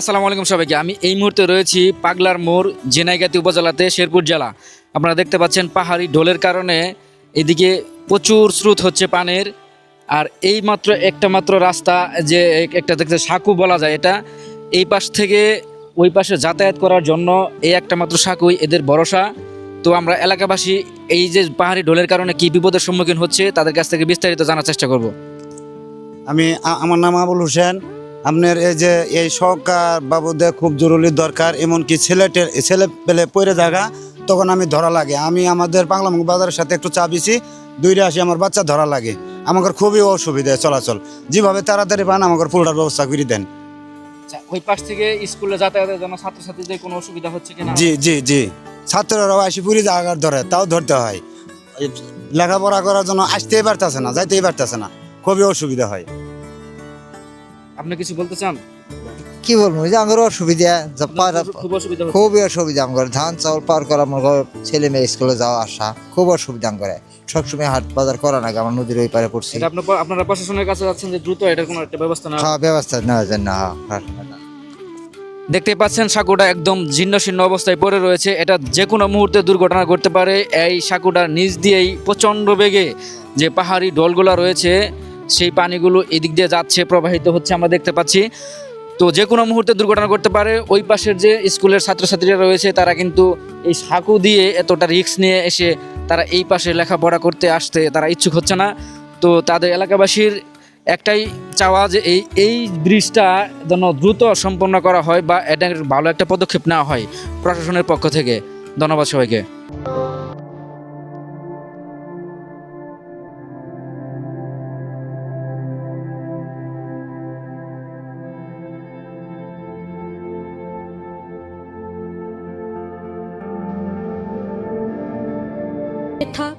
আসসালামু আলাইকুম সবাইকে। আমি এই মুহূর্তে রয়েছি পাগলার মোড়, জেনাইগাতি উপজেলাতে, শেরপুর জেলা। আপনারা দেখতে পাচ্ছেন পাহাড়ি ঢোলের কারণে এদিকে প্রচুর স্রোত হচ্ছে পানের। আর এই মাত্র একটা মাত্র রাস্তা যে এক- একটা দেখতে সাঁকু বলা যায় এটা, এই পাশ থেকে ওই পাশে যাতায়াত করার জন্য এই একটা মাত্র সাঁকুই এদের ভরসা। তো আমরা এলাকাবাসী এই যে পাহাড়ি ঢোলের কারণে কি বিপদের সম্মুখীন হচ্ছে, তাদের কাছ থেকে বিস্তারিত জানার চেষ্টা করব। আমি আমার নাম আবুল হোসেন। আপনার এই যে এই সরকার বাবুদে খুব জরুরি দরকার এমনকি ছেলেটে ছেলে পেলে পড়ে জায়গা তখন আমি ধরা লাগে। আমি আমাদের বাংলামুখ বাজারের সাথে একটু চা বিছি দুইটা আসি আমার বাচ্চা ধরা লাগে। আমাকে খুবই অসুবিধা চলাচল। যেভাবে তাড়াতাড়ি পান আমাকে ফুলটার ব্যবস্থা করে দেন। আচ্ছা ওই পাশ থেকে স্কুলে যাতায়াতের জন্য ছাত্রছাত্রীদের কোনো অসুবিধা হচ্ছে কিনা? জি জি জি। ছাত্ররাও আসি পুরি জায়গার ধরে তাও ধরতে হয়। লেখাপড়া করার জন্য আসতেই পারতেছে না যাইতেই পারতেছে না। খুবই অসুবিধা হয়। আপনি কিছু বলতে চান? কি বলব এই যে আমার অসুবিধা যা পার- খুব অসুবিধা খুবই অসুবিধা আমার ধান চাউল পার করা আমার ঘর ছেলে মেয়ে স্কুলে যাওয়া আসা খুব অসুবিধা করে সবসময় হাট বাজার করা নাকি আমার নদীর ওই পারে পড়ছি। এটা আপনার আপনারা প্রশাসনের কাছে যাচ্ছেন যে দ্রুত এটার কোনো একটা ব্যবস্থা না খাওয়া ব্যবস্থা নেওয়া যায় না হ্যাঁ, হ্যাঁ। দেখতে পাচ্ছেন সাঁকুটা একদম জীর্ণ শীর্ণ অবস্থায় পড়ে রয়েছে। এটা যে কোনো মুহূর্তে দুর্ঘটনা ঘটতে পারে। এই সাঁকুটার নিচ দিয়েই প্রচণ্ড বেগে যে পাহাড়ি ঢলগুলো রয়েছে সেই পানিগুলো এদিক দিয়ে যাচ্ছে, প্রবাহিত হচ্ছে, আমরা দেখতে পাচ্ছি। তো যে কোনো মুহূর্তে দুর্ঘটনা ঘটতে পারে, ওই পাশের যে স্কুলের ছাত্রছাত্রীরা রয়েছে, তারা কিন্তু এই সাঁকু দিয়ে এতটা রিস্ক নিয়ে এসে তারা এই পাশে লেখাপড়া করতে আসতে তারা ইচ্ছুক হচ্ছে না। তো তাদের এলাকাবাসীর একটাই চাওয়া যে এই এই ব্রিজটা যেন দ্রুত সম্পন্ন করা হয় বা এটা ভালো একটা পদক্ষেপ নেওয়া হয় প্রশাসনের পক্ষ থেকে। ধন্যবাদ সবাইকে। था